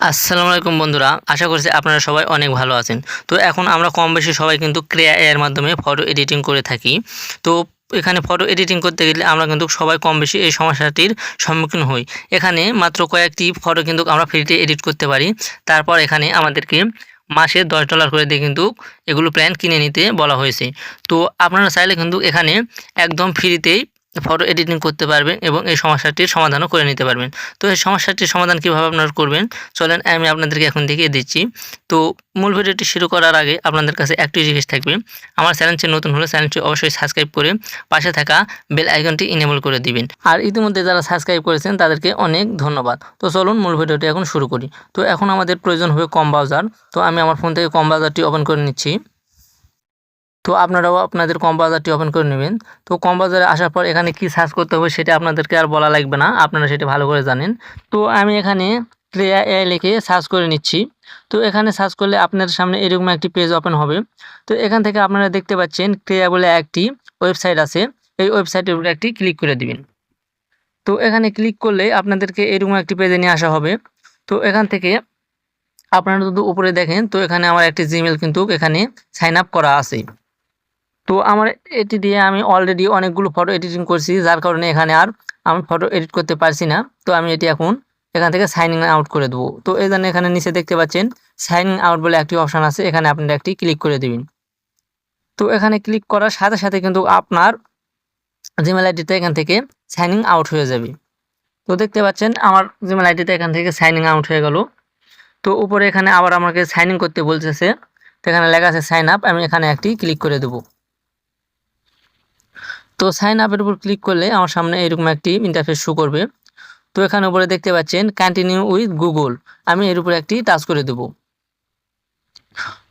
আসসালামু আলাইকুম বন্ধুরা, আশা করছি আপনারা সবাই অনেক ভালো আছেন। তো এখন আমরা কম বেশি সবাই কিন্তু ক্রিয়া এর মাধ্যমে ফটো এডিটিং করে থাকি। তো এখানে ফটো এডিটিং করতে গেলে আমরা কিন্তু সবাই কম বেশি এই সমস্যাটির সম্মুখীন হই। এখানে মাত্র কয়েকটি ফটো কিন্তু আমরা ফ্রিতে এডিট করতে পারি। তারপর এখানে আমাদেরকে মাসে দশ ডলার করে দিয়ে কিন্তু এগুলো প্ল্যান কিনে নিতে বলা হয়েছে। তো আপনারা চাইলে কিন্তু এখানে একদম ফ্রিতেই ফটো এডিটিং করতে পারবেন এবং এই সমস্যাটির সমাধানও করে নিতে পারবেন। তো এই সমস্যাটির সমাধান কীভাবে আপনারা করবেন? চলেন আমি আপনাদেরকে এখন দেখিয়ে দিচ্ছি। তো মূল ভিডিওটি শুরু করার আগে আপনাদের কাছে একটি জিনিস থাকবে। আমার চ্যানেলটি নতুন হলে চ্যানেলটি অবশ্যই সাবস্ক্রাইব করে পাশে থাকা বেল আইকনটি ইনেবল করে দিবেন। আর ইতিমধ্যে যারা সাবস্ক্রাইব করেছেন, তাদেরকে অনেক ধন্যবাদ। তো চলুন মূল ভিডিওটি এখন শুরু করি। তো এখন আমাদের প্রয়োজন হবে কম ব্রাউজার তো আমি আমার ফোন থেকে কম ব্রাউজারটি ওপেন করে নিচ্ছি। তো আপনারাও আপনাদের কম বাজারটি ওপেন করে নেবেন। তো কম বাজারে আসার পর এখানে কি সার্চ করতে হবে সেটা আপনাদেরকে আর বলা লাগবে না, আপনারা সেটা ভালো করে জানেন। তো আমি এখানে ক্রিয়া এ লিখে সার্চ করে নিচ্ছি। তো এখানে সার্চ করলে আপনাদের সামনে এরকম একটি পেজ ওপেন হবে। তো এখান থেকে আপনারা দেখতে পাচ্ছেন ক্রিয়া বলে একটি ওয়েবসাইট আছে। এই ওয়েবসাইটের উপরে একটি ক্লিক করে দিবেন। তো এখানে ক্লিক করলে আপনাদেরকে এরকম একটি পেজে নিয়ে আসা হবে। তো এখান থেকে আপনারা যদি উপরে দেখেন, তো এখানে আমার একটি জিমেল কিন্তু এখানে সাইন আপ করা আছে। তো আমার এটি দিয়ে আমি অলরেডি অনেকগুলো ফটো এডিটিং করছি, যার কারণে এখানে আর আমি ফটো এডিট করতে পারছি না। তো আমি এটি এখন এখান থেকে সাইনিং আউট করে দেবো। তো এই জন্য এখানে নিচে দেখতে পাচ্ছেন সাইনিং আউট বলে একটি অপশান আছে, এখানে আপনারা একটি ক্লিক করে দেবেন। তো এখানে ক্লিক করার সাথে সাথে কিন্তু আপনার জিমেল আইডিতে এখান থেকে সাইনিং আউট হয়ে যাবে। তো দেখতে পাচ্ছেন, আমার জিমেল আইডিতে এখান থেকে সাইনিং আউট হয়ে গেল। তো উপরে এখানে আবার আমাকে সাইন ইন করতে বলতেছে, তো এখানে লেখা আছে সাইন আপ আমি এখানে একটি ক্লিক করে দেবো। তো সাইন আপের উপর ক্লিক করলে আমার সামনে এরকম একটি ইন্টারফেস শো করবে। তো এখানে উপরে দেখতে পাচ্ছেন কন্টিনিউ উইথ গুগল আমি এর উপরে একটি টাচ করে দেব।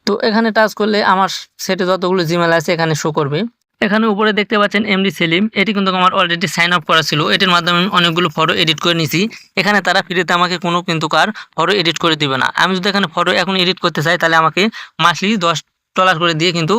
তো এখানে টাচ করলে আমার সেটে যতগুলো জিমেল আছে এখানে শো করবে। এখানে উপরে দেখতে পাচ্ছেন এমডি সেলিম এটি কিন্তু আমার অলরেডি সাইন আপ করা ছিল। এটির মাধ্যমে আমি অনেকগুলো ফটো এডিট করে নিছি। এখানে তারা ফ্রিতে আমাকে কোনো কিন্তু কার ফটো এডিট করে দিবে না। আমি যদি এখানে ফটো এখন এডিট করতে চাই তাহলে আমাকে মাসলি দশ ডলার করে দিয়ে কিন্তু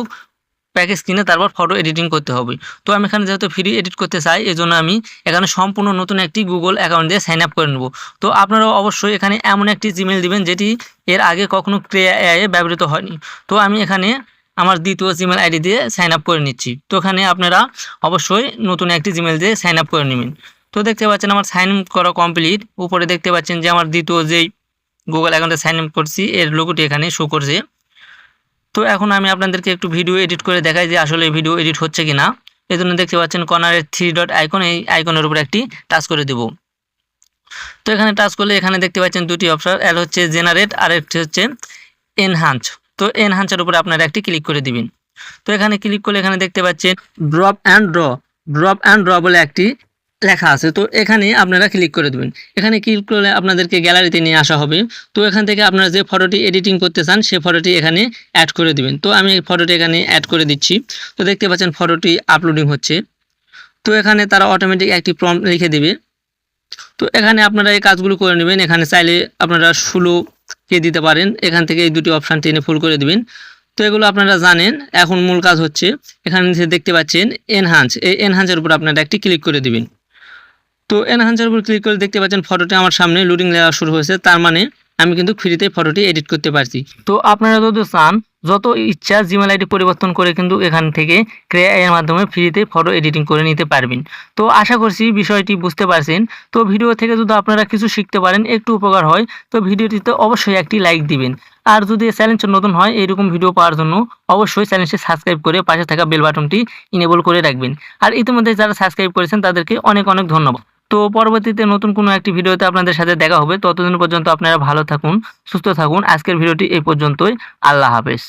প্যাকেজ কিনে তারপর ফটো এডিটিং করতে হবে। তো আমি এখানে যেহেতু ফ্রি এডিট করতে চাই এই জন্য আমি এখানে সম্পূর্ণ নতুন একটি গুগল অ্যাকাউন্ট দিয়ে সাইন আপ করে নেব। তো আপনারাও অবশ্যই এখানে এমন একটি জিমেল দিবেন, যেটি এর আগে কখনো ক্রিয়া এ ব্যবহৃত হয়নি। তো আমি এখানে আমার দ্বিতীয় জিমেল আইডি দিয়ে সাইন আপ করে নিচ্ছি। তো এখানে আপনারা অবশ্যই নতুন একটি জিমেল দিয়ে সাইন আপ করে নেবেন। তো দেখতে পাচ্ছেন আমার সাইন আপ করা কমপ্লিট উপরে দেখতে পাচ্ছেন যে আমার দ্বিতীয় যেই গুগল অ্যাকাউন্টে সাইন আপ করছি, এর লোগোটি এখানে শো করছে। তো এখন আমি আপনাদেরকে একটু ভিডিও এডিট করে দেখাই যে আসলে ভিডিও এডিট হচ্ছে কি না এই জন্য দেখতে পাচ্ছেন কর্নারের থ্রি ডট আইকন এই আইকনের উপর একটি টাচ করে দেব। তো এখানে টাচ করলে এখানে দেখতে পাচ্ছেন দুটি অপশন এক হচ্ছে জেনারেট আর একটি হচ্ছে এনহান্স তো এনহান্সের উপরে আপনারা একটি ক্লিক করে দিবেন। তো এখানে ক্লিক করলে এখানে দেখতে পাচ্ছেন drop and draw drop and draw বলে একটি লেখা আছে। তো এখানে আপনারা ক্লিক করে দেবেন। এখানে ক্লিক করলে আপনাদেরকে গ্যালারিতে নিয়ে আসা হবে। তো এখান থেকে আপনারা যে ফটোটি এডিটিং করতে চান, সে ফটোটি এখানে অ্যাড করে দিবেন। তো আমি এই ফটোটি এখানে অ্যাড করে দিচ্ছি। তো দেখতে পাচ্ছেন ফটোটি আপলোডিং হচ্ছে। তো এখানে তারা অটোমেটিক একটি প্রম লিখে দিবে। তো এখানে আপনারা এই কাজগুলো করে নেবেন। এখানে চাইলে আপনারা ষোলো কে দিতে পারেন। এখান থেকে এই দুটি অপশান টেনে ফুল করে দিবেন। তো এগুলো আপনারা জানেন। এখন মূল কাজ হচ্ছে, এখানে দেখতে পাচ্ছেন এনহান্স এই এনহান্সের উপর আপনারা একটি ক্লিক করে দিবেন। তো এনহান্সের উপর ক্লিক করে দেখতে পাচ্ছেন ফটোটি আমার সামনে লোডিং দেওয়া শুরু হয়েছে। তার মানে আমি কিন্তু ফ্রিতে ফটোটি এডিট করতে পারছি। তো আপনারা যদি চান, যত ইচ্ছা জিমেল আইডি পরিবর্তন করে কিন্তু এখান থেকে ক্রিয়া এর মাধ্যমে ফ্রিতে ফটো এডিটিং করে নিতে পারবেন। তো আশা করছি বিষয়টি বুঝতে পারছেন। তো ভিডিও থেকে যদি আপনারা কিছু শিখতে পারেন, একটু উপকার হয়, তো ভিডিওটিতে অবশ্যই একটি লাইক দিবেন। আর যদি চ্যানেলটি নতুন হয়, এরকম ভিডিও পাওয়ার জন্য অবশ্যই চ্যানেলটি সাবস্ক্রাইব করে পাশে থাকা বেল বাটনটি ইনেবল করে রাখবেন। আর ইতিমধ্যে যারা সাবস্ক্রাইব করেছেন, তাদেরকে অনেক অনেক ধন্যবাদ। তো পরবর্তীতে নতুন কোনো একটি ভিডিওতে আপনাদের সাথে দেখা হবে। ততদিন পর্যন্ত আপনারা ভালো থাকুন, সুস্থ থাকুন। আজকের ভিডিওটি এই পর্যন্তই। আল্লাহ হাফেজ।